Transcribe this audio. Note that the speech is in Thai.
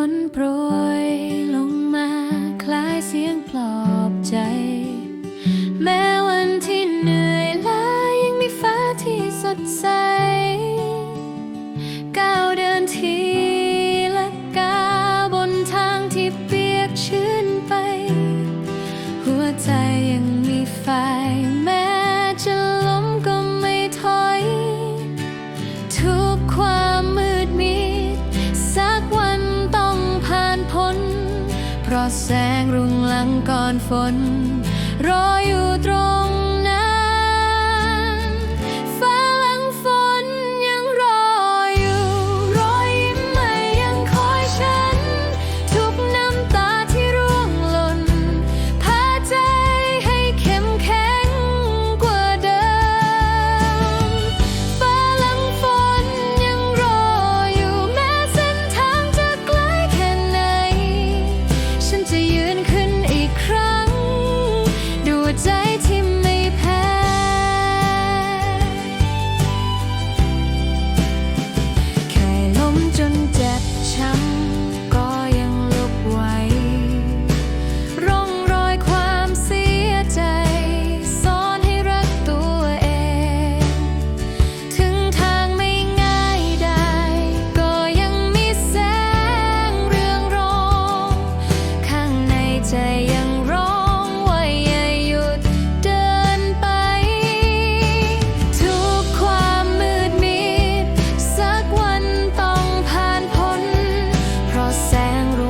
ฝนโปรย รอแสงรุ่งหลังก่อนฝน รออยู่ตรง แสงร